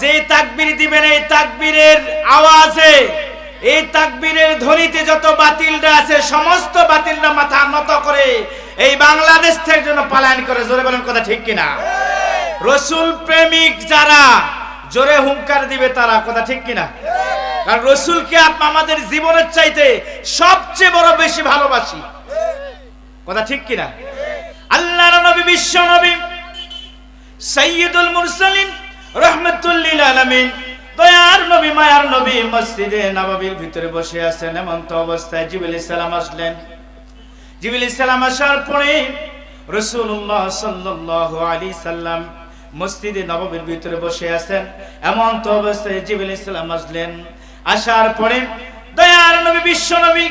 যে তাকবির দিবেন এই তাকবীরের আওয়াজে, এই তাকবীরের ধ্বনিতে যত বাতিলরা আছে, সমস্ত বাতিলরা মাথা নত করে এই বাংলাদেশ থেকে যেন পালায়ন করে। জোরে বলেন কথা ঠিক কিনা? রসুল প্রেমিক যারা, জোরে হুঙ্কার দিবে তারা, কথা ঠিক কিনা? কারণ রসুলকে আমাদের জীবনের চাইতে সবচেয়ে বড় বেশি ভালোবাসি। কথা ঠিক কিনা? আল্লাহর নবী, বিশ্ব নবী, সৈয়দুল মুরসালিন রহমাতুল্লিল আলামিন, দয়ার নবী, মায়ার নবী মসজিদে নববীর ভিতরে বসে আছেন এমন্ত অবস্থায় জিবরিল সালাম আসলেন। জিবরিল সালাম আসার পরে রাসূলুল্লাহ সাল্লাল্লাহু আলাইহি সাল্লাম মসজিদে নববীর ভিতরে বসে আছেন এমন তো অবস্থায় জিবরিল সালাম আসলেন। আসার পরে দয়ার নবী, বিশ্ব নবী,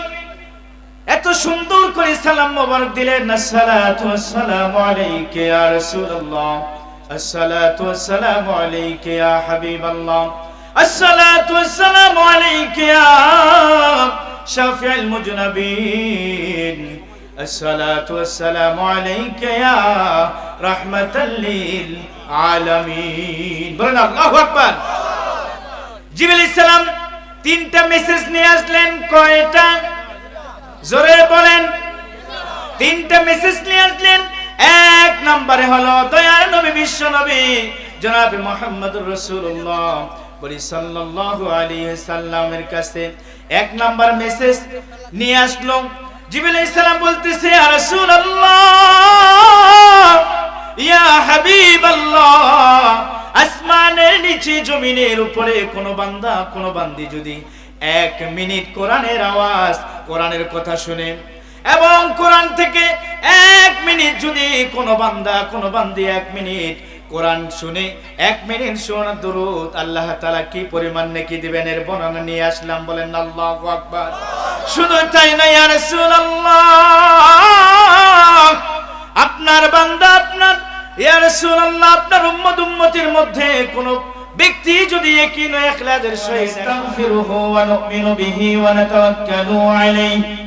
এত সুন্দর করে সালাম মোবারক দিলেন ওয়াসসালামু আলাইকা ইয়া রাসূলুল্লাহ। আসসালাতু ওয়াসসালামু আলাইকা ইয়া হাবিবাল্লাহ। আসসালাতু ওয়াসসালামু আলাইকা ইয়া শাফিউল মুজনাবিন। আসসালাতু ওয়াসসালামু আলাইকা ইয়া রাহমাতাল লিল আলামিন। বলেন আল্লাহু আকবার। জিবরিল সালাম তিনটা মেসেজ নিয়ে আসলেন, কয়টা? জোরে বলেন। তিনটা মেসেজ নিয়ে আসলেন এক নম্বরে হলো দয়ার নবী, বিশ্ব নবী, জনাব মোহাম্মদুর রাসূলুল্লাহ। বলি সাল্লাল্লাহু আলাইহি সাল্লামের কাছে এক নাম্বার মেসেজ নিয়ে আসলো। জিবরিল সালাম বলতেছে, ইয়া রাসূলুল্লাহ, ইয়া হাবিবাল্লাহ, আসমানের নিচে জমিনের উপরে কোন বান্দা, কোন বান্দি যদি এক মিনিট কোরআনের আওয়াজ, কোরআনের কথা শুনে এবং কোরআন থেকে এক যদি কোনো বান্দা, কোনো বান্দি, এক মিনিট। কোরআন শুনে, এক মিনিট শোনা দরুদ। আল্লাহ তাআলা কি পরিমাণ নেকি দিবেন? এর বর্ণনা নিয়ে আসলাম। বলেন, আল্লাহু আকবার। শুধু তাই না ইয়া রাসূলুল্লাহ। আপনার বান্দা, আপনার, ইয়া রাসূলুল্লাহ, আপনার উম্মত, উম্মতির মধ্যে কোন ব্যক্তি যদি একই নয় ইখলাসের সহিত নাস্তাগফিরুহু ওয়া নুমিনু বিহি ওয়া নাতাওয়াক্কালু আলাইহি।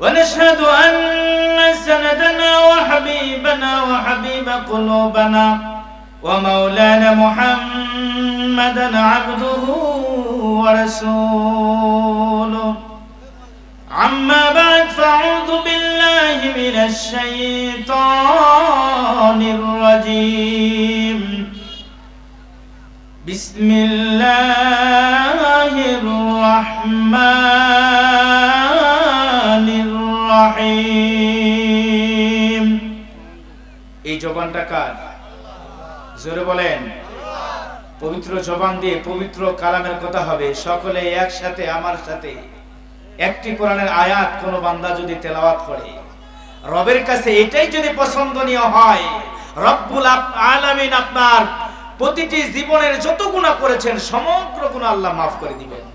ونشهد أن سندنا وحبيبنا وحبيب قلوبنا ومولانا محمدا عبده ورسوله. عما بعد فأعوذ بالله من الشيطان الرجيم. بسم الله الرحمن রাহিম এই জবানটা কার? জোরে বলেন। পবিত্র জবান দিয়ে পবিত্র কালামের কথা হবে। সকলে একসাথে, আমার সাথে। একটি কোরআনের আয়াত কোনো বান্দা যদি তেলাওয়াত করে। রবের কাছে এটাই যদি পছন্দনীয় হয়, রব্বুল আলামিন আপনার প্রতিটি জীবনের যত গুণা করেছেন, সমগ্র গুণা আল্লাহ মাফ করে দিবেন।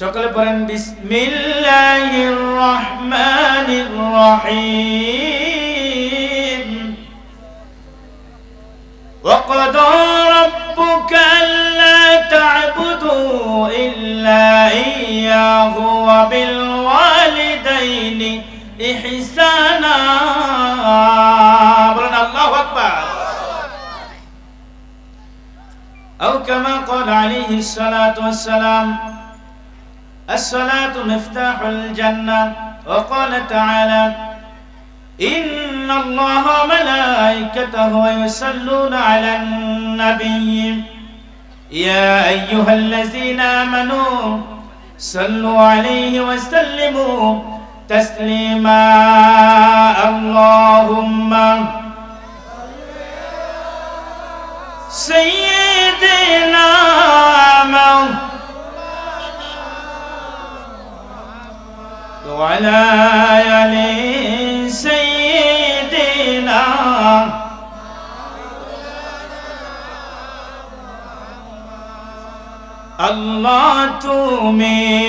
সকলে পড়েন বিসমিল্লাহির রহমানির রহিম وقضى ربك ألا تعبدوا إلا إياه وبالوالدين إحسانا بلنا الله أكبر أو كما قال عليه الصلاة والسلام الصلاة مفتاح الجنة. وقال تعالى إن الله وملائكته يصلون على النبي. يا أيها الذين آمنوا صلوا عليه وسلموا تسليما. اللهم سيدنا مولانا وعلى آل سيدنا الله تومي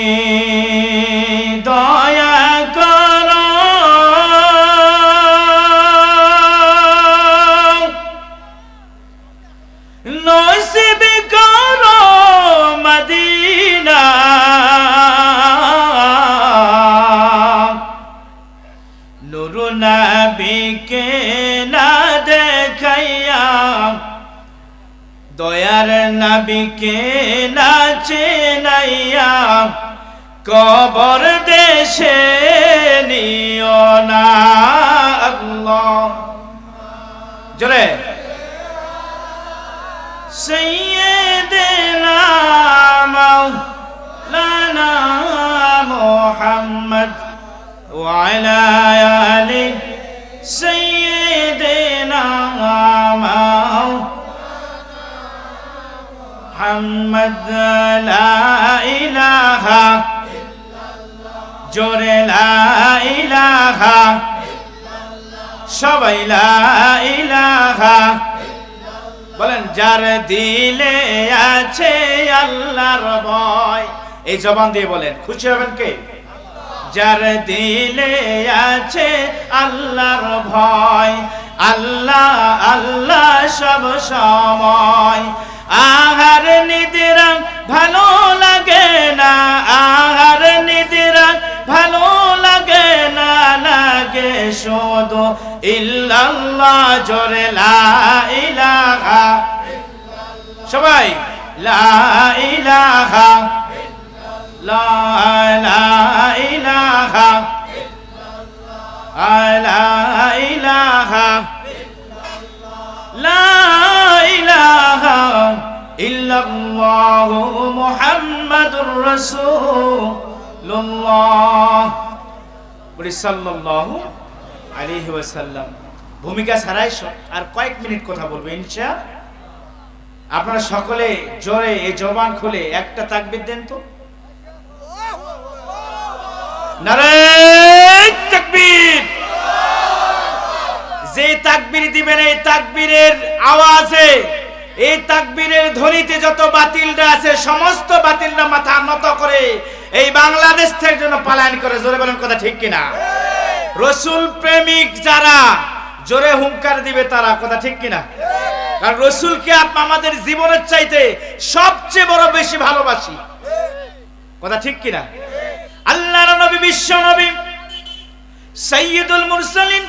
দয়ার নবীকে নাচে নাইয়া কবর দেশে নিও না আল্লাহ জোরে سيدنا مولانا محمد وعلى آل মোহাম্মদ, লা ইলাহা জোরে লা ইলাহা। সবাই ইলাহা। বলেন, যার দিলে আছে আল্লাহর ভয়। এই জবান দিয়ে বলেন, খুশি হবেন কে? যার দিলে আছে আল্লাহর ভয়। আল্লাহ আল্লাহ সব সময়। আহার নিদিরা ভালো লাগে না, আহার নিদিরা ভালো লাগে না, লাগে শুধু ইল্লাল্লাহ জোরে লা ইলাহা। সবাই, লা ইলাহা। লা ইলাহা। লা ইল্লাল্লাহু মুহাম্মাদুর রাসূলুল্লাহ। বলি সাল্লাল্লাহু আলাইহি ওয়াসাল্লাম। ভূমিকা ছাড়াই আর কয়েক মিনিট কথা বলব, ইনশা। আপনারা সকলে জোরে এই জবান খুলে একটা তাকবীর দেন তো। তাকবীর। যে তাকবীর দিবেন, এই তাকবীরের আওয়াজে এই তাকবীরের ধ্বনিতে যত বাতিলরা আছে, সমস্ত বাতিলরা মাথা নত করে এই বাংলাদেশ থেকে জন্য পালায়ন করে। জোরে বলেন কথা ঠিক কিনা? রসুল প্রেমিক যারা, জোরে হুঙ্কার দিবে তারা, কথা ঠিক কিনা? কারণ রসুলকে আমাদের জীবনের চাইতে সবচেয়ে বড় বেশি ভালোবাসি। কথা ঠিক কিনা? আল্লাহর নবী, বিশ্ব নবী সৈয়দুল মুরসালিন,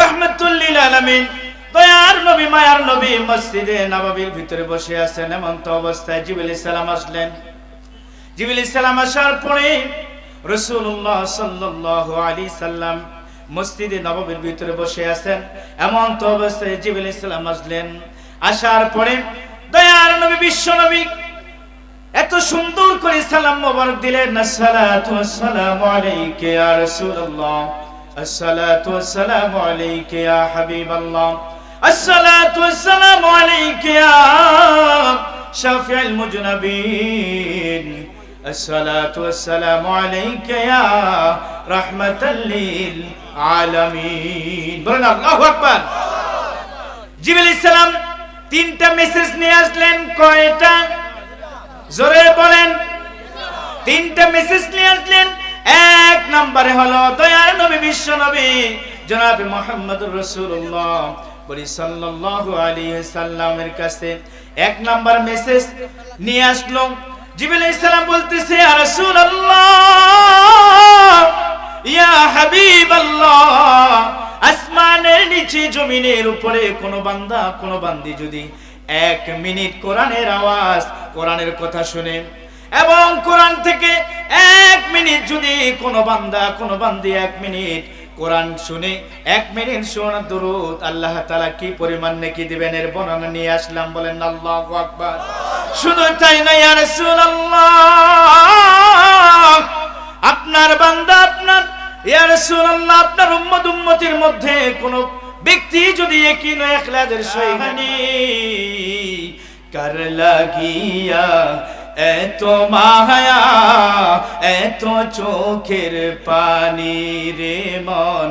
রহমাতুল্লিল আলামিন। দয়ার নবী, মায়ার নবী মসজিদে নববীর ভিতরে বসে আছেন এমন্ত অবস্থায় জিবরিল সালাম আসলেন। জিবরিল সালাম আসার পরে রাসূলুল্লাহ সাল্লাল্লাহু আলাইহি সাল্লাম মসজিদে নববীর ভিতরে বসে আছেন এমন তো অবস্থায় জিবরিল সালাম আসলেন। আসার পরে দয়ার নবী, বিশ্ব নবী, এত সুন্দর করে সালাম মোবারক দিলেন, আসসালাতু ওয়াসসালামু আলাইকা ইয়া রাসূলুল্লাহ, আসসালাতু ওয়াসসালামু আলাইকা ইয়া হাবিবাল্লাহ। আসসালাতু ওয়াসসালামু আলাইকা ইয়া শাফিউল মুজনাবিন الصلاة والسلام عليك يا رحمة للعالمين বলেন আল্লাহু আকবার জিবরিল ইসলাম তিনটা মেসেজ নিয়ে আসলেন কয়টা জোরে বলেন তিনটা মেসেজ নিয়ে আসলেন এক নম্বরে হলো দয়ার নবী বিশ্ব নবী জনাব মোহাম্মদুর রাসূলুল্লাহ বলি সাল্লাল্লাহু আলাইহি সাল্লামের কাছে এক নাম্বার মেসেজ নিয়ে আসলো। রাসূলুল্লাহ, ইয়া হাবিবাল্লাহ, আসমানের নিচে জমিনের উপরে কোন বান্দা, কোন বান্দি যদি এক মিনিট কোরআনের আওয়াজ, কোরআনের কথা শুনে এবং কোরআন থেকে এক মিনিট যদি কোন বান্দা, কোন বান্দি এক মিনিট কোরআন শুনে এক মিনিট শোনা দরুদ, আল্লাহ তালা কি পরিমাণ নেকি দিবেন এর বর্ণনা নিয়ে আসলাম, বলেন আল্লাহু আকবার। শুধু তাই না রাসূলুল্লাহ, আপনার বান্দা, আপনার, ইয়া রাসূলুল্লাহ, আপনার উম্মত, উম্মতির মধ্যে কোন ব্যক্তি যদি একই নয় ইখলাসের সহিহানি কার লাগিয়া এত মায়া, এত চোখের পানি রে মন,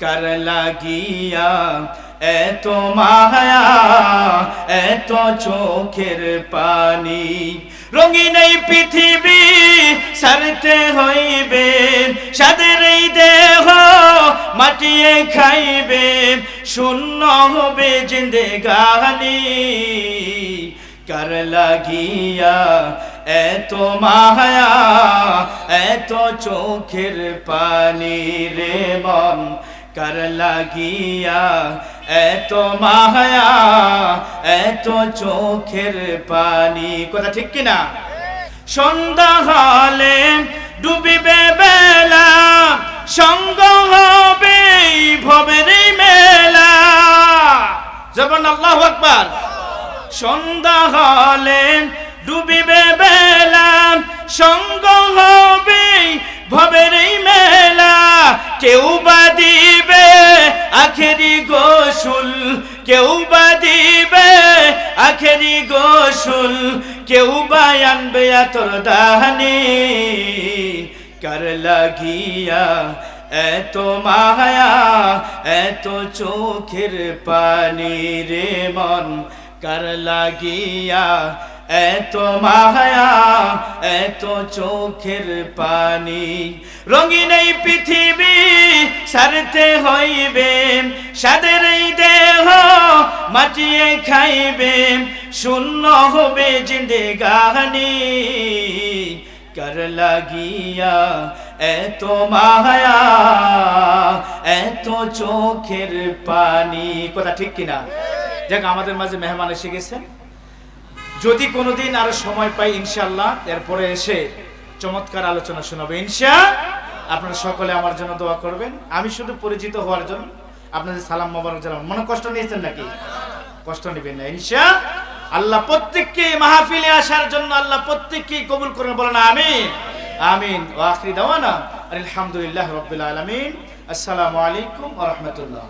কার লাগিয়া? এত মায়া, এত চোখের পানি। রঙিন এই পৃথিবী সারতে হইবে সাদের এই দেহ মাটিয়ে খাইবে, শূন্য হবে জিন্দে গানি কার লাগিয়া এত মায়া এত চোখের পানি রে মন। কার লাগিয়া এত মায়া এত চোখের পানি। কথা ঠিক কিনা? সন্ধ্যা হলে ডুবিবে বেলা, সঙ্গ হবে এই ভবের মেলা। জবান আল্লাহ আকবার। সন্ধ্যা হলে ডুবিবে বেলা, সঙ্গ হবে ভবের মেলা। কেউ বা দিবে আখেরি গোসুল, কেউ বা দিবে আখেরি গোসুল, কেউ বা আনবে তোর দাহানি। কার লাগিয়া এত মায়া, এত চোখের পানি রে মন কার লাগিয়া এত মায়া এত চোখের পানি রঙিন এই পৃথিবী সারতে হইবে সাদের এই দেহ মাটিয়ে খাইবে শূন্য হবে জিন্দে গাহানি কার লাগিয়া এত মায়া এত চোখের পানি কথা ঠিক কিনা? দেখ আমাদের মাঝে মেহমান এসে গেছেন যদি কোনোদিন আরও সময় পাই ইনশাল্লাহ এরপরে এসে চমৎকার আলোচনা শোনাবে। ইনশা, আপনারা সকলে আমার জন্য দোয়া করবেন। আমি শুধু পরিচিত হওয়ার জন্য আপনাদের সালাম মোবারক জানাবেন মনে কষ্ট নিয়েছেন নাকি? কষ্ট নেবেন না। ইনশা, আল্লাহ প্রত্যেককে মাহফিলে আসার জন্য আল্লাহ প্রত্যেককে কবুল করেন। বলেন আমিন। আমিন। ও আখরি দাওয়ানা। আলহামদুলিল্লাহ রবিল আলমিন। আসসালামু আলাইকুম রাহমাতুল্লাহ।